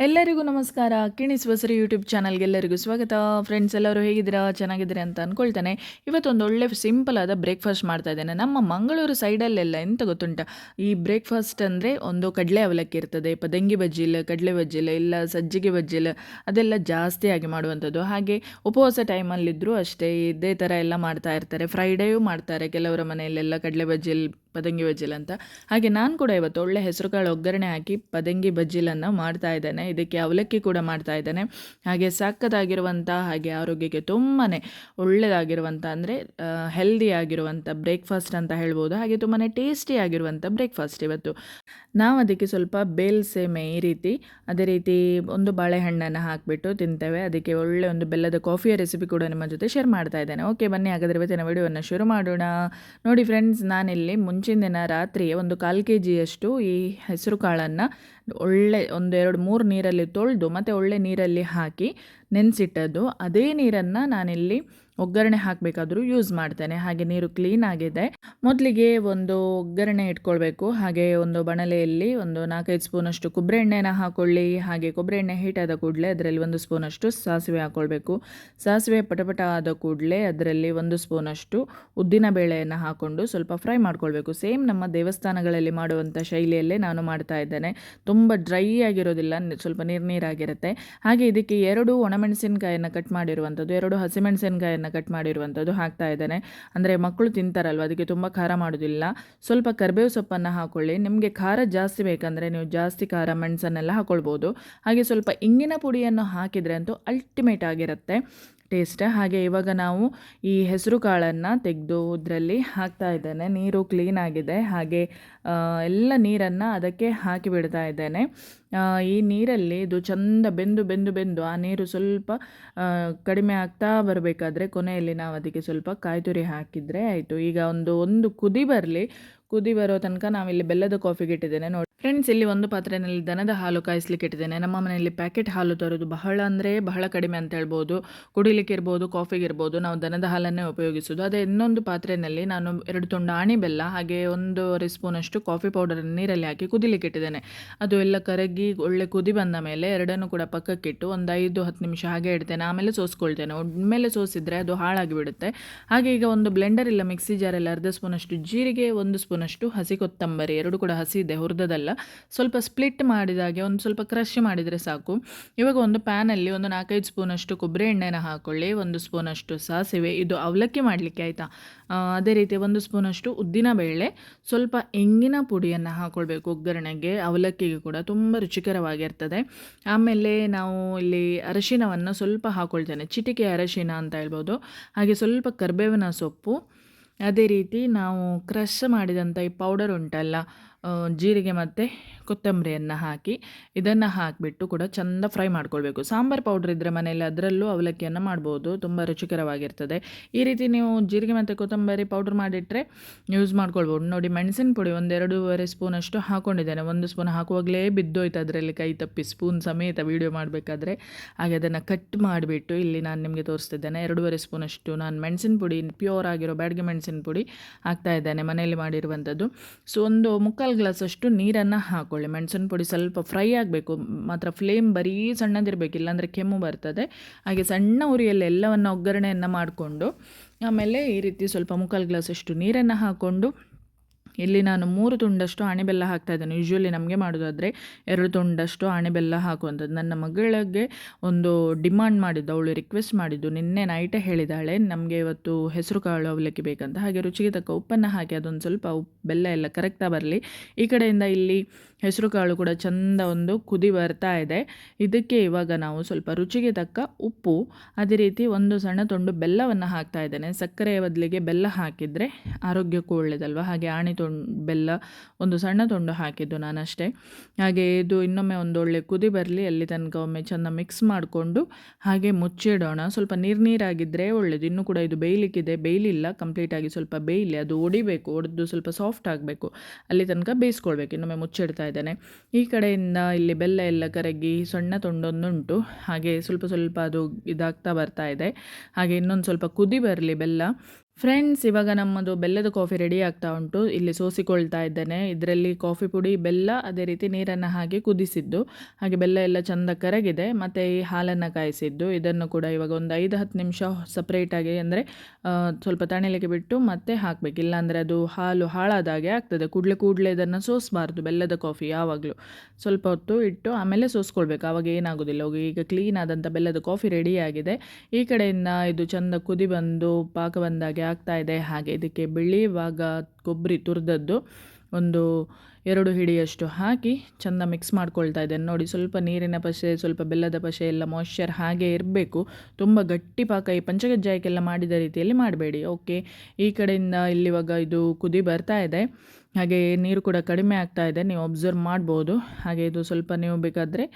ಎಲ್ಲರಿಗೂ ನಮಸ್ಕಾರ. ಕಿಣಿಸ್ ಬಸರಿ ಯೂಟ್ಯೂಬ್ ಚಾನಲ್ಗೆ ಎಲ್ಲರಿಗೂ ಸ್ವಾಗತ. ಫ್ರೆಂಡ್ಸ್ ಎಲ್ಲರೂ ಹೇಗಿದ್ದೀರಾ? ಚೆನ್ನಾಗಿದ್ದೀರಾ ಅಂತ ಅಂದ್ಕೊಳ್ತಾನೆ ಇವತ್ತೊಂದು ಒಳ್ಳೆ ಸಿಂಪಲ್ ಆದ ಬ್ರೇಕ್ಫಾಸ್ಟ್ ಮಾಡ್ತಾ ಇದ್ದೇನೆ. ನಮ್ಮ ಮಂಗಳೂರು ಸೈಡಲ್ಲೆಲ್ಲ ಎಂತ ಗೊತ್ತುಂಟ? ಈ ಬ್ರೇಕ್ಫಾಸ್ಟ್ ಅಂದರೆ ಒಂದು ಕಡಲೆ ಅವಲಕ್ಕಿ ಇರ್ತದೆ ಪದಂಗಿ ಬಜ್ಜಿಲ್, ಕಡಲೆ ಬಜ್ಜಿಲ್, ಇಲ್ಲ ಸಜ್ಜಿಗೆ ಬಜ್ಜಿಲ್, ಅದೆಲ್ಲ ಜಾಸ್ತಿಯಾಗಿ ಮಾಡುವಂಥದ್ದು. ಹಾಗೆ ಉಪವಾಸ ಟೈಮಲ್ಲಿದ್ದರೂ ಅಷ್ಟೇ ಇದೇ ಥರ ಎಲ್ಲ ಮಾಡ್ತಾ ಇರ್ತಾರೆ. ಫ್ರೈಡೇಯೂ ಮಾಡ್ತಾರೆ ಕೆಲವರ ಮನೆಯಲ್ಲೆಲ್ಲ ಕಡಲೆ ಬಜ್ಜಿಲ್ ಪದಂಗಿ ಬಜ್ಜಿಲ್ ಅಂತ. ಹಾಗೆ ನಾನು ಕೂಡ ಇವತ್ತು ಒಳ್ಳೆ ಹೆಸರುಕಾಳು ಒಗ್ಗರಣೆ ಹಾಕಿ ಪದಂಗಿ ಬಜ್ಜಿಲನ್ನು ಮಾಡ್ತಾ ಇದ್ದೇನೆ. ಇದಕ್ಕೆ ಅವಲಕ್ಕಿ ಕೂಡ ಮಾಡ್ತಾ ಇದ್ದಾನೆ. ಹಾಗೆ ಸಕ್ಕತ್ತಾಗಿರುವಂಥ ಹಾಗೆ ಆರೋಗ್ಯಕ್ಕೆ ತುಂಬಾ ಒಳ್ಳೆಯದಾಗಿರುವಂಥ ಅಂದರೆ ಹೆಲ್ದಿ ಆಗಿರುವಂಥ ಬ್ರೇಕ್ಫಾಸ್ಟ್ ಅಂತ ಹೇಳ್ಬೋದು. ಹಾಗೆ ತುಂಬಾ ಟೇಸ್ಟಿ ಆಗಿರುವಂಥ ಬ್ರೇಕ್ಫಾಸ್ಟ್ ಇವತ್ತು. ನಾವು ಅದಕ್ಕೆ ಸ್ವಲ್ಪ ಬೇಲ್ ಸೇಮೆ ಈ ರೀತಿ, ಅದೇ ರೀತಿ ಒಂದು ಬಾಳೆಹಣ್ಣನ್ನು ಹಾಕಿಬಿಟ್ಟು ತಿಂತೇವೆ. ಅದಕ್ಕೆ ಒಳ್ಳೆ ಒಂದು ಬೆಲ್ಲದ ಕಾಫಿಯ ರೆಸಿಪಿ ಕೂಡ ನಿಮ್ಮ ಜೊತೆ ಶೇರ್ ಮಾಡ್ತಾ ಇದ್ದೇನೆ. ಓಕೆ ಬನ್ನಿ, ಹಾಗಾದರೆ ಇವತ್ತಿನ ವಿಡಿಯೋವನ್ನು ಶುರು ಮಾಡೋಣ. ನೋಡಿ ಫ್ರೆಂಡ್ಸ್ ನಾನಿಲ್ಲಿ ಮುಂಚಿನ ದಿನ ರಾತ್ರಿ ಒಂದು ಕಾಲು ಕೆ ಜಿಯಷ್ಟು ಈ ಹೆಸರು ಕಾಳನ್ನು ಒಳ್ಳೆ ಒಂದೆರಡು ಮೂರು ನೀರಲ್ಲಿ ತೊಳೆದು ಮತ್ತು ಒಳ್ಳೆ ನೀರಲ್ಲಿ ಹಾಕಿ ನೆನೆಸಿಟ್ಟದ್ದು. ಅದೇ ನೀರನ್ನು ನಾನಿಲ್ಲಿ ಒಗ್ಗರಣೆ ಹಾಕಬೇಕಾದ್ರೂ ಯೂಸ್ ಮಾಡ್ತೇನೆ. ಹಾಗೆ ನೀರು ಕ್ಲೀನ್ ಆಗಿದೆ. ಮೊದಲಿಗೆ ಒಂದು ಒಗ್ಗರಣೆ ಇಟ್ಕೊಳ್ಬೇಕು. ಹಾಗೆ ಒಂದು ಬಣಲೆಯಲ್ಲಿ ಒಂದು ನಾಲ್ಕೈದು ಸ್ಪೂನಷ್ಟು ಕೊಬ್ಬರಿ ಎಣ್ಣೆನ ಹಾಕೊಳ್ಳಿ. ಹಾಗೆ ಕೊಬ್ಬರಿ ಎಣ್ಣೆ ಹೀಟಾದ ಕೂಡಲೇ ಅದರಲ್ಲಿ ಒಂದು ಸ್ಪೂನಷ್ಟು ಸಾಸಿವೆ ಹಾಕ್ಕೊಳ್ಬೇಕು ಸಾಸಿವೆ ಪಟಪಟ ಆದ ಕೂಡಲೇ ಅದರಲ್ಲಿ ಒಂದು ಸ್ಪೂನಷ್ಟು ಉದ್ದಿನ ಬೇಳೆಯನ್ನು ಹಾಕ್ಕೊಂಡು ಸ್ವಲ್ಪ ಫ್ರೈ ಮಾಡ್ಕೊಳ್ಬೇಕು. ಸೇಮ್ ನಮ್ಮ ದೇವಸ್ಥಾನಗಳಲ್ಲಿ ಮಾಡುವಂಥ ಶೈಲಿಯಲ್ಲೇ ನಾನು ಮಾಡ್ತಾ ಇದ್ದೇನೆ. ತುಂಬ ಡ್ರೈ ಆಗಿರೋದಿಲ್ಲ. ಸ್ವಲ್ಪ ನೀರು ನೀರಾಗಿರುತ್ತೆ ಹಾಗೆ ಇದಕ್ಕೆ ಎರಡು ಒಣಮೆಣಸಿನಕಾಯನ್ನು ಕಟ್ ಮಾಡಿರುವಂಥದ್ದು. ಎರಡು ಹಸಿಮೆಣಸಿನಕಾಯನ್ನು ಕಟ್ ಮಾಡಿರುವಂಥದ್ದು ಹಾಕ್ತಾ ಇದ್ದಾನೆ. ಅಂದರೆ ಮಕ್ಕಳು ತಿಂತಾರಲ್ವ, ಅದಕ್ಕೆ ತುಂಬ ಖಾರ ಮಾಡೋದಿಲ್ಲ. ಸ್ವಲ್ಪ ಕರಿಬೇವು ಸೊಪ್ಪನ್ನು ಹಾಕೊಳ್ಳಿ. ನಿಮಗೆ ಖಾರ ಜಾಸ್ತಿ ಬೇಕಂದರೆ ನೀವು ಜಾಸ್ತಿ ಖಾರ ಮೆಣಸನ್ನೆಲ್ಲ ಹಾಕ್ಕೊಳ್ಬೋದು ಹಾಗೆ ಸ್ವಲ್ಪ ಇಂಗಿನ ಪುಡಿಯನ್ನು ಹಾಕಿದರೆ ಅಂತೂ ಅಲ್ಟಿಮೇಟ್ ಆಗಿರುತ್ತೆ. ಟೇಸ್ಟ್ ಹಾಗೆ ಇವಾಗ ನಾವು ಈ ಹೆಸರು ಕಾಳನ್ನು ತೆಗೆದು ಇದರಲ್ಲಿ ಹಾಕ್ತಾ ಇದ್ದೇನೆ. ನೀರು ಕ್ಲೀನ್ ಆಗಿದೆ. ಹಾಗೆ ಎಲ್ಲ ನೀರನ್ನು ಅದಕ್ಕೆ ಹಾಕಿ ಬಿಡ್ತಾ ಇದ್ದೇನೆ. ಈ ನೀರಲ್ಲಿ ಇದು ಚಂದ ಬೆಂದು ಬೆಂದು ಬೆಂದು ಆ ನೀರು ಸ್ವಲ್ಪ ಕಡಿಮೆ ಆಗ್ತಾ ಬರಬೇಕಾದ್ರೆ ಕೊನೆಯಲ್ಲಿ ನಾವು ಅದಕ್ಕೆ ಸ್ವಲ್ಪ ಕಾಯಿ ತುರಿ ಹಾಕಿದರೆ ಆಯಿತು. ಈಗ ಒಂದು ಒಂದು ಕುದಿ ಬರಲಿ. ಕುದಿ ಬರೋ ತನಕ ನಾವಿಲ್ಲಿ ಬೆಲ್ಲದ ಕಾಫಿಗೆ ಇಟ್ಟಿದ್ದೇನೆ ನೋಡಿ ಫ್ರೆಂಡ್ಸ್, ಇಲ್ಲಿ ಒಂದು ಪಾತ್ರೆಯಲ್ಲಿ ದನದ ಹಾಲು ಕಾಯಿಸ್ಲಿಕ್ಕೆ ಇಟ್ಟಿದ್ದೇನೆ. ನಮ್ಮ ಮನೆಯಲ್ಲಿ ಪ್ಯಾಕೆಟ್ ಹಾಲು ತರೋದು ಬಹಳ ಅಂದರೆ ಬಹಳ ಕಡಿಮೆ ಅಂತ ಹೇಳ್ಬೋದು. ಕುಡಿಲಿಕ್ಕೆ ಇರ್ಬೋದು, ಕಾಫಿಗೆ ಇರ್ಬೋದು, ನಾವು ದನದ ಹಾಲನ್ನೇ ಉಪಯೋಗಿಸೋದು ಅದೇ ಇನ್ನೊಂದು ಪಾತ್ರೆಯಲ್ಲಿ ನಾನು ಎರಡು ತುಂಡು ಆಣಿ ಬೆಲ್ಲ, ಹಾಗೆ ಒಂದೂವರೆ ಸ್ಪೂನಷ್ಟು ಕಾಫಿ ಪೌಡರ್ ನೀರಲ್ಲಿ ಹಾಕಿ ಕುದಿಲಿಕ್ಕೆ ಇಟ್ಟಿದ್ದೇನೆ. ಅದು ಎಲ್ಲ ಕರಗಿ ಒಳ್ಳೆ ಕುದಿ ಬಂದ ಮೇಲೆ ಎರಡನ್ನು ಕೂಡ ಪಕ್ಕಕ್ಕಿಟ್ಟು ಒಂದು ಐದು ಹತ್ತು ನಿಮಿಷ ಹಾಗೆ ಇಡ್ತೇನೆ. ಆಮೇಲೆ ಸೋಸ್ಕೊಳ್ತೇನೆ. ಒಮ್ಮೆಲೆ ಸೋಸಿದ್ರೆ ಅದು ಹಾಳಾಗಿ ಬಿಡುತ್ತೆ ಹಾಗೆ ಈಗ ಒಂದು ಬ್ಲೆಂಡರ್ ಇಲ್ಲ ಮಿಕ್ಸಿ ಜಾರಲ್ಲಿ ಅರ್ಧ ಸ್ಪೂನಷ್ಟು ಜೀರಿಗೆ, ಒಂದು ಸ್ಪೂನಷ್ಟು ಹಸಿ ಕೊತ್ತಂಬರಿ, ಎರಡು ಕೂಡ ಹಸಿ ಇದೆ ಹುರಿದದಲ್ಲ ಸ್ವಲ್ಪ ಸ್ಪ್ಲಿಟ್ ಮಾಡಿದಾಗೆ, ಒಂದು ಸ್ವಲ್ಪ ಕ್ರಶ್ ಮಾಡಿದರೆ ಸಾಕು. ಇವಾಗ ಒಂದು ಪ್ಯಾನಲ್ಲಿ ಒಂದು ನಾಲ್ಕೈದು ಸ್ಪೂನಷ್ಟು ಕೊಬ್ಬರಿ ಎಣ್ಣೆನ ಹಾಕೊಳ್ಳಿ, ಒಂದು ಸ್ಪೂನಷ್ಟು ಸಾಸಿವೆ. ಇದು ಅವಲಕ್ಕಿ ಮಾಡಲಿಕ್ಕೆ ಆಯಿತಾ? ಅದೇ ರೀತಿ ಒಂದು ಸ್ಪೂನಷ್ಟು ಉದ್ದಿನ ಬೇಳೆ. ಸ್ವಲ್ಪ ಎಂಗಿನ ಪುಡಿಯನ್ನು ಹಾಕ್ಕೊಳ್ಬೇಕು ಒಗ್ಗರಣೆಗೆ. ಅವಲಕ್ಕಿಗೆ ಕೂಡ ತುಂಬ ರುಚಿಕರವಾಗಿರ್ತದೆ. ಆಮೇಲೆ ನಾವು ಇಲ್ಲಿ ಅರಶಿನವನ್ನು ಸ್ವಲ್ಪ ಹಾಕ್ಕೊಳ್ತೇನೆ ಚಿಟಿಕೆ ಅರಶಿನ ಅಂತ ಹೇಳ್ಬೋದು. ಹಾಗೆ ಸ್ವಲ್ಪ ಕರ್ಬೇವಿನ ಸೊಪ್ಪು. ಅದೇ ರೀತಿ ನಾವು ಕ್ರಶ್ ಮಾಡಿದಂಥ ಈ ಪೌಡರ್ ಉಂಟಲ್ಲ ಜೀರಿಗೆ ಮತ್ತು ಕೊತ್ತಂಬರಿಯನ್ನು ಹಾಕಿ ಇದನ್ನು ಹಾಕಿಬಿಟ್ಟು ಕೂಡ ಚೆಂದ ಫ್ರೈ ಮಾಡ್ಕೊಳ್ಬೇಕು. ಸಾಂಬಾರು ಪೌಡ್ರ್ ಇದ್ದರೆ ಮನೆಯಲ್ಲಿ ಅದರಲ್ಲೂ ಅವಲಕ್ಕಿಯನ್ನು ಮಾಡ್ಬೋದು, ತುಂಬ ರುಚಿಕರವಾಗಿರ್ತದೆ. ಈ ರೀತಿ ನೀವು ಜೀರಿಗೆ ಮತ್ತು ಕೊತ್ತಂಬರಿ ಪೌಡ್ರ್ ಮಾಡಿಟ್ಟರೆ ಯೂಸ್ ಮಾಡ್ಕೊಳ್ಬೋದು. ನೋಡಿ, ಮೆಣಸಿನ ಪುಡಿ ಒಂದೆರಡೂವರೆ ಸ್ಪೂನಷ್ಟು ಹಾಕ್ಕೊಂಡಿದ್ದೇನೆ ಒಂದು ಸ್ಪೂನ್ ಹಾಕುವಾಗಲೇ ಬಿದ್ದೋಯ್ತು ಅದರಲ್ಲಿ ಕೈ ತಪ್ಪಿ. ಸ್ಪೂನ್ ಸಮೇತ ವೀಡಿಯೋ ಮಾಡಬೇಕಾದ್ರೆ ಹಾಗೆ ಅದನ್ನು ಕಟ್ ಮಾಡಿಬಿಟ್ಟು ಇಲ್ಲಿ ನಾನು ನಿಮಗೆ ತೋರಿಸ್ತಿದ್ದೇನೆ. ಎರಡೂವರೆ ಸ್ಪೂನಷ್ಟು ನಾನು ಮೆಣಸಿನ ಪುಡಿ ಪ್ಯೂರ್ ಆಗಿರೋ ಬ್ಯಾಡ್ಗೆ ಮೆಣಸಿನ ಪುಡಿ ಹಾಕ್ತಾ ಇದ್ದೇನೆ ಮನೆಯಲ್ಲಿ ಮಾಡಿರುವಂಥದ್ದು. ಸೊ, ಒಂದು ಮುಕ್ಕಾಲು ಗ್ಲಾಸಷ್ಟು ನೀರನ್ನು ಹಾಕ್ಕೊಳ್ಳಿ ಮೆಣಸಿನ ಪುಡಿ ಸ್ವಲ್ಪ ಫ್ರೈ ಆಗಬೇಕು. ಮಾತ್ರ ಫ್ಲೇಮ್ ಬರೀ ಸಣ್ಣದಿರಬೇಕು, ಇಲ್ಲಾಂದರೆ ಕೆಮ್ಮು ಬರ್ತದೆ. ಹಾಗೆ ಸಣ್ಣ ಉರಿಯಲ್ಲಿ ಎಲ್ಲವನ್ನು ಒಗ್ಗರಣೆಯನ್ನು ಮಾಡಿಕೊಂಡು, ಆಮೇಲೆ ಈ ರೀತಿ ಸ್ವಲ್ಪ ಮುಕ್ಕಾಲು ಗ್ಲಾಸಷ್ಟು ನೀರನ್ನು ಹಾಕ್ಕೊಂಡು ಇಲ್ಲಿ ನಾನು ಮೂರು ತುಂಡಷ್ಟು ಬೆಲ್ಲ ಹಾಕ್ತಾ ಇದ್ದೇನೆ. ಯೂಶ್ವಲಿ ನಮಗೆ ಮಾಡೋದಾದರೆ ಎರಡು ತುಂಡಷ್ಟು ಬೆಲ್ಲ ಹಾಕುವಂಥದ್ದು. ನನ್ನ ಮಗಳಿಗೆ ಒಂದು ಡಿಮಾಂಡ್ ಮಾಡಿದ್ದು, ಅವಳು ರಿಕ್ವೆಸ್ಟ್ ಮಾಡಿದ್ದು. ನಿನ್ನೆ ನೈಟೇ ಹೇಳಿದಾಳೆ, ನಮಗೆ ಇವತ್ತು ಹೆಸರು ಕಾಳು ಅವಲಕ್ಕಿ ಬೇಕಂತ. ಹಾಗೆ ರುಚಿಗೆ ತಕ್ಕ ಉಪ್ಪನ್ನು ಹಾಕಿ, ಅದೊಂದು ಸ್ವಲ್ಪ ಉಪ್ಪು ಬೆಲ್ಲ ಎಲ್ಲ ಕರೆಕ್ಟಾಗಿ ಬರಲಿ. ಈ ಕಡೆಯಿಂದ ಇಲ್ಲಿ ಹೆಸರು ಕಾಳು ಕೂಡ ಚಂದ ಒಂದು ಕುದಿ ಬರ್ತಾ ಇದೆ. ಇದಕ್ಕೆ ಇವಾಗ ನಾವು ಸ್ವಲ್ಪ ರುಚಿಗೆ ತಕ್ಕ ಉಪ್ಪು, ಅದೇ ರೀತಿ ಒಂದು ಸಣ್ಣ ತುಂಡು ಬೆಲ್ಲವನ್ನು ಹಾಕ್ತಾ ಇದ್ದೇನೆ. ಸಕ್ಕರೆಯ ಬದಲಿಗೆ ಬೆಲ್ಲ ಹಾಕಿದರೆ ಆರೋಗ್ಯಕ್ಕೂ ಒಳ್ಳೆಯದಲ್ವ ಹಾಗೆ ಆಣಿ ತುಂಡು ಬೆಲ್ಲ ಒಂದು ಸಣ್ಣ ತುಂಡು ಹಾಕಿದ್ದು ನಾನಷ್ಟೇ. ಹಾಗೆ ಇದು ಇನ್ನೊಮ್ಮೆ ಒಂದು ಒಳ್ಳೆ ಕುದಿ ಬರಲಿ, ಅಲ್ಲಿ ತನಕ ಒಮ್ಮೆ ಚೆಂದ ಮಿಕ್ಸ್ ಮಾಡಿಕೊಂಡು ಹಾಗೆ ಮುಚ್ಚಿಡೋಣ. ಸ್ವಲ್ಪ ನೀರು ನೀರಾಗಿದ್ದರೆ ಒಳ್ಳೆಯದು ಇನ್ನೂ ಕೂಡ ಇದು ಬೇಯಲಿಕ್ಕಿದೆ. ಬೇಯಲಿಲ್ಲ ಕಂಪ್ಲೀಟಾಗಿ ಸ್ವಲ್ಪ ಬೇಯಲಿ. ಅದು ಒಡಿಬೇಕು, ಒಡೆದು ಸ್ವಲ್ಪ ಸಾಫ್ಟ್ ಆಗಬೇಕು. ಅಲ್ಲಿ ತನಕ ಬೇಯಿಸ್ಕೊಳ್ಬೇಕು. ಇನ್ನೊಮ್ಮೆ ಮುಚ್ಚಿಡ್ತಾ ಇದ್ದೇನೆ ಈ ಕಡೆಯಿಂದ ಇಲ್ಲಿ ಬೆಲ್ಲ ಎಲ್ಲ ಕರಗಿ ಸಣ್ಣ ತುಂಡೊಂದುಂಟು ಹಾಗೆ ಸ್ವಲ್ಪ ಸ್ವಲ್ಪ ಅದು ಇದಾಗ್ತಾ ಬರ್ತಾ ಇದೆ. ಹಾಗೆ ಇನ್ನೊಂದು ಸ್ವಲ್ಪ ಕುದಿ ಬರಲಿ ಬೆಲ್ಲ. ಫ್ರೆಂಡ್ಸ್ ಇವಾಗ ನಮ್ಮದು ಬೆಲ್ಲದ ಕಾಫಿ ರೆಡಿ ಆಗ್ತಾ ಉಂಟು. ಇಲ್ಲಿ ಸೋಸಿಕೊಳ್ತಾ ಇದ್ದೇನೆ. ಇದರಲ್ಲಿ ಕಾಫಿ ಪುಡಿ, ಬೆಲ್ಲ, ಅದೇ ರೀತಿ ನೀರನ್ನು ಹಾಕಿ ಕುದಿಸಿದ್ದು. ಹಾಗೆ ಬೆಲ್ಲ ಎಲ್ಲ ಚಂದ ಕರಗಿದೆ. ಮತ್ತು ಈ ಹಾಲನ್ನು ಕಾಯಿಸಿದ್ದು. ಇದನ್ನು ಕೂಡ ಇವಾಗ ಒಂದು ಐದು ಹತ್ತು ನಿಮಿಷ ಸಪ್ರೇಟಾಗಿ ಅಂದರೆ ಸ್ವಲ್ಪ ತಣಿಲಿಕ್ಕೆ ಬಿಟ್ಟು ಮತ್ತೆ ಹಾಕಬೇಕು. ಇಲ್ಲಾಂದರೆ ಅದು ಹಾಲು ಹಾಳಾದಾಗೆ ಆಗ್ತದೆ. ಕೂಡಲೇ ಕೂಡಲೇ ಇದನ್ನು ಸೋಸಬಾರ್ದು ಬೆಲ್ಲದ ಕಾಫಿ ಯಾವಾಗಲೂ. ಸ್ವಲ್ಪ ಹೊತ್ತು ಇಟ್ಟು ಆಮೇಲೆ ಸೋಸ್ಕೊಳ್ಬೇಕು. ಆವಾಗ ಏನಾಗೋದಿಲ್ಲ. ಈಗ ಕ್ಲೀನ್ ಆದಂಥ ಬೆಲ್ಲದ ಕಾಫಿ ರೆಡಿಯಾಗಿದೆ ಈ ಕಡೆಯಿಂದ ಇದು ಚೆಂದ ಕುದಿ ಬಂದು, ಪಾಕ ಬಂದಾಗೆ ಆಗ್ತಾ ಇದೆ. ಹಾಗೆ ಇದಕ್ಕೆ ಬಿಳಿ ಭಾಗ ಕೊಬ್ಬರಿ ತುರಿದದ್ದು ಒಂದು ಎರಡು ಹಿಡಿಯಷ್ಟು ಹಾಕಿ ಚೆಂದ ಮಿಕ್ಸ್ ಮಾಡ್ಕೊಳ್ತಾ ಇದ್ದೇನೆ ನೋಡಿ ಸ್ವಲ್ಪ ನೀರಿನ ಪಸೆ, ಸ್ವಲ್ಪ ಬೆಲ್ಲದ ಪಸೆ, ಎಲ್ಲ ಮಾಯ್ಶ್ಚರ್ ಹಾಗೆ ಇರಬೇಕು. ತುಂಬ ಗಟ್ಟಿ ಪಾಕ ಈ ಪಂಚಗಜ್ಜಾಯಕ್ಕೆಲ್ಲ ಮಾಡಿದ ರೀತಿಯಲ್ಲಿ ಮಾಡಬೇಡಿ. ಓಕೆ ಈ ಕಡೆಯಿಂದ ಇಲ್ಲಿವಾಗ ಇದು ಕುದಿ ಬರ್ತಾ ಇದೆ. ಹಾಗೆ ನೀರು ಕೂಡ ಕಡಿಮೆ ಆಗ್ತಾ ಇದೆ. ನೀವು ಅಬ್ಸರ್ವ್ ಮಾಡ್ಬೋದು. ಹಾಗೆ ಇದು ಸ್ವಲ್ಪ ನೀವು ಬೇಕಾದರೆ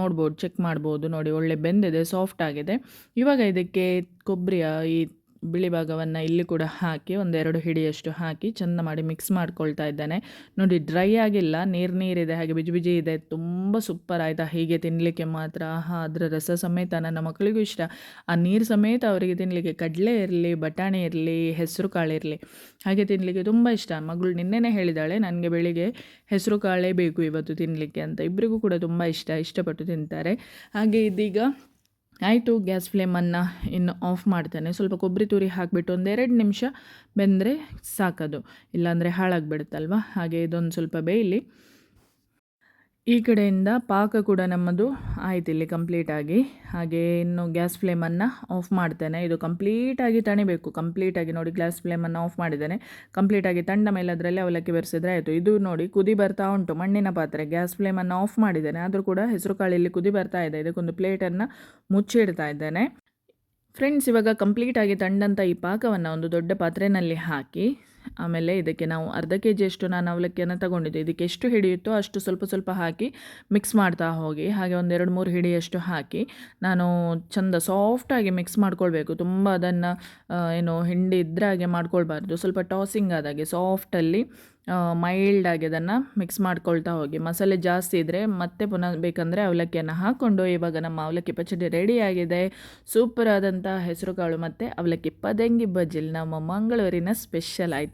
ನೋಡ್ಬೋದು ಚೆಕ್ ಮಾಡ್ಬೋದು. ನೋಡಿ ಒಳ್ಳೆ ಬೆಂದಿದೆ ಸಾಫ್ಟ್ ಆಗಿದೆ. ಇವಾಗ ಇದಕ್ಕೆ ಕೊಬ್ಬರಿಯ ಈ ಬಿಳಿ ಭಾಗವನ್ನು ಇಲ್ಲಿ ಕೂಡ ಹಾಕಿ ಒಂದೆರಡು ಹಿಡಿಯಷ್ಟು ಹಾಕಿ ಚೆಂದ ಮಾಡಿ ಮಿಕ್ಸ್ ಮಾಡ್ಕೊಳ್ತಾ ಇದ್ದಾನೆ. ನೋಡಿ ಡ್ರೈ ಆಗಿಲ್ಲ, ನೀರು ನೀರಿದೆ, ಹಾಗೆ ಬಿಜಿ ಬಿಜಿ ಇದೆ, ತುಂಬ ಸೂಪರ್ ಆಯಿತಾ? ಹೀಗೆ ತಿನ್ನಲಿಕ್ಕೆ ಮಾತ್ರ. ಆಹಾ, ಅದರ ರಸ ಸಮೇತ ನನ್ನ ಮಕ್ಕಳಿಗೂ ಇಷ್ಟ. ಆ ನೀರು ಸಮೇತ ಅವರಿಗೆ ತಿನ್ನಲಿಕ್ಕೆ ಕಡಲೆ ಇರಲಿ, ಬಟಾಣಿ ಇರಲಿ, ಹೆಸರು ಕಾಳು ಇರಲಿ, ಹಾಗೆ ತಿನ್ನಲಿಕ್ಕೆ ತುಂಬ ಇಷ್ಟ. ಮಗಳು ನಿನ್ನೆನೇ ಹೇಳಿದಾಳೆ, ನನಗೆ ಬೆಳಿಗ್ಗೆ ಹೆಸರು ಕಾಳೇ ಬೇಕು ಇವತ್ತು ತಿನ್ನಲಿಕ್ಕೆ ಅಂತ. ಇಬ್ಬರಿಗೂ ಕೂಡ ತುಂಬ ಇಷ್ಟ, ಇಷ್ಟಪಟ್ಟು ತಿಂತಾರೆ. ಹಾಗೆ ಇದೀಗ ಆಯಿತು, ಗ್ಯಾಸ್ ಫ್ಲೇಮನ್ನು ಇನ್ನು ಆಫ್ ಮಾಡ್ತೇನೆ. ಸ್ವಲ್ಪ ಕೊಬ್ಬರಿ ತುರಿ ಹಾಕಿಬಿಟ್ಟು ಒಂದೆರಡು ನಿಮಿಷ ಬೆಂದರೆ ಸಾಕದು. ಇಲ್ಲಾಂದರೆ ಹಾಳಾಗಿಬಿಡುತ್ತಲ್ವ? ಹಾಗೆ ಇದೊಂದು ಸ್ವಲ್ಪ ಬೇಯಲಿ. ಈ ಕಡೆಯಿಂದ ಪಾಕ ಕೂಡ ನಮ್ಮದು ಆಯ್ತು ಇಲ್ಲಿ ಕಂಪ್ಲೀಟಾಗಿ ಹಾಗೆ ಇನ್ನು ಗ್ಯಾಸ್ ಫ್ಲೇಮನ್ನು ಆಫ್ ಮಾಡ್ತೇನೆ. ಇದು ಕಂಪ್ಲೀಟಾಗಿ ತಣಿಬೇಕು. ಕಂಪ್ಲೀಟಾಗಿ ನೋಡಿ ಗ್ಯಾಸ್ ಫ್ಲೇಮನ್ನು ಆಫ್ ಮಾಡಿದ್ದೇನೆ. ಕಂಪ್ಲೀಟಾಗಿ ತಂಡ ಮೇಲೆ ಅದರಲ್ಲಿ ಅವಲಕ್ಕಿ ಬೆರೆಸಿದ್ರೆ ಆಯಿತು. ಇದು ನೋಡಿ ಕುದಿ ಬರ್ತಾ ಉಂಟು. ಮಣ್ಣಿನ ಪಾತ್ರೆ ಗ್ಯಾಸ್ ಫ್ಲೇಮನ್ನು ಆಫ್ ಮಾಡಿದ್ದೇನೆ. ಆದರೂ ಕೂಡ ಹೆಸರು ಕಾಳಿಲ್ಲಿ ಕುದಿ ಬರ್ತಾ ಇದೆ. ಇದಕ್ಕೊಂದು ಪ್ಲೇಟನ್ನು ಮುಚ್ಚಿಡ್ತಾ ಇದ್ದೇನೆ. ಫ್ರೆಂಡ್ಸ್ ಇವಾಗ ಕಂಪ್ಲೀಟಾಗಿ ತಂಡಂಥ ಈ ಪಾಕವನ್ನು ಒಂದು ದೊಡ್ಡ ಪಾತ್ರೆಯಲ್ಲಿ ಹಾಕಿ ಆಮೇಲೆ ಇದಕ್ಕೆ ನಾವು ಅರ್ಧ ಕೆ ಜಿಯಷ್ಟು ನಾನು ಅವಲಕ್ಕಿಯನ್ನು ತಗೊಂಡಿದ್ದೆ. ಇದಕ್ಕೆ ಎಷ್ಟು ಹಿಡಿಯುತ್ತೋ ಅಷ್ಟು ಸ್ವಲ್ಪ ಸ್ವಲ್ಪ ಹಾಕಿ ಮಿಕ್ಸ್ ಮಾಡ್ತಾ ಹೋಗಿ, ಹಾಗೆ ಒಂದು ಎರಡು ಮೂರು ಹಿಡಿಯಷ್ಟು ಹಾಕಿ ನಾನು ಚಂದ ಸಾಫ್ಟಾಗಿ ಮಿಕ್ಸ್ ಮಾಡ್ಕೊಳ್ಬೇಕು. ತುಂಬ ಅದನ್ನು ಏನು ಹಿಂಡಿ ಇದ್ದರೆ ಹಾಗೆ ಮಾಡ್ಕೊಳ್ಬಾರ್ದು. ಸ್ವಲ್ಪ ಟಾಸಿಂಗ್ ಆದಾಗೆ ಸಾಫ್ಟಲ್ಲಿ ಮೈಲ್ಡಾಗಿ ಅದನ್ನು ಮಿಕ್ಸ್ ಮಾಡ್ಕೊಳ್ತಾ ಹೋಗಿ. ಮಸಾಲೆ ಜಾಸ್ತಿ ಇದ್ದರೆ ಮತ್ತೆ ಪುನಃ ಬೇಕಂದರೆ ಅವಲಕ್ಕಿಯನ್ನು ಹಾಕ್ಕೊಂಡು ಇವಾಗ ನಮ್ಮ ಅವಲಕ್ಕಿ ಪಚಡಿ ರೆಡಿಯಾಗಿದೆ ಸೂಪರ್ ಆದಂಥ ಹೆಸರು ಕಾಳು ಮತ್ತು ಅವಲಕ್ಕಿ ಪದಂಗಿ ಬಜ್ಜಿಲ್. ನಮ್ಮ ಮಂಗಳೂರಿನ ಸ್ಪೆಷಲ್ ಆಯಿತಾ.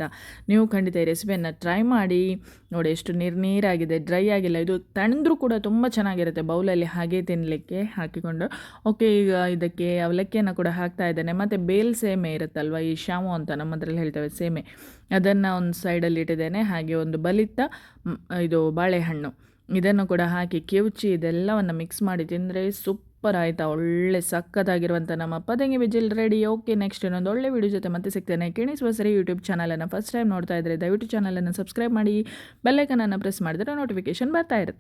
ನೀವು ಖಂಡಿತ ಈ ರೆಸಿಪಿಯನ್ನು ಟ್ರೈ ಮಾಡಿ. ನೋಡಿ, ಎಷ್ಟು ನೀರು ನೀರಾಗಿದೆ ಡ್ರೈ ಆಗಿಲ್ಲ. ಇದು ತಣ್ಣದ್ರೂ ಕೂಡ ತುಂಬ ಚೆನ್ನಾಗಿರುತ್ತೆ ಬೌಲಲ್ಲಿ ಹಾಗೆ ತಿನ್ನಲಿಕ್ಕೆ ಹಾಕಿಕೊಂಡು. ಓಕೆ ಈಗ ಇದಕ್ಕೆ ಅವಲಕ್ಕಿಯನ್ನು ಕೂಡ ಹಾಕ್ತಾ ಇದ್ದೇನೆ. ಮತ್ತು ಬೇಲ್ ಸೇಮೆ ಇರುತ್ತಲ್ವ? ಈ ಶಾಮು ಅಂತ ನಮ್ಮದ್ರಲ್ಲಿ ಹೇಳ್ತೇವೆ, ಸೇಮೆ. ಅದನ್ನು ಒಂದು ಸೈಡಲ್ಲಿ ಇಟ್ಟಿದ್ದೇನೆ. ಹಾಗೆ ಒಂದು ಬಲಿತ ಇದು ಬಾಳೆಹಣ್ಣು. ಇದನ್ನು ಕೂಡ ಹಾಕಿ, ಕಿವುಚಿ ಇದೆಲ್ಲವನ್ನು ಮಿಕ್ಸ್ ಮಾಡಿ ತಿಂದರೆ ಸೂಪರ್ ಆಯಿತಾ ಒಳ್ಳೆ ಸಕ್ಕತ್ತಾಗಿರುವಂಥ ನಮ್ಮ ಪದಂಗಿ ಬಿಜಿಲ್ ರೆಡಿ. ಓಕೆ, ನೆಕ್ಸ್ಟ್ ಇನ್ನೊಂದು ಒಳ್ಳೆ ವಿಡಿಯೋ ಜೊತೆ ಮತ್ತೆ ಸಿಗ್ತೇನೆ. ಕೇಣಿಸುವ ಸರಿ ಯೂಟ್ಯೂಬ್ ಚಾನಲನ್ನು ಫಸ್ಟ್ ಟೈಮ್ ನೋಡ್ತಾ ಇದ್ದರೆ ದಯವಿಟ್ಟು ಚಾನಲನ್ನು ಸಬ್ಸ್ಕ್ರೈಬ್ ಮಾಡಿ. ಬೆಲ್ಲೈಕನನ್ನು ಪ್ರೆಸ್ ಮಾಡಿದ್ರೆ ನೋಟಿಫಿಕೇಷನ್ ಬರ್ತಾ ಇರುತ್ತೆ.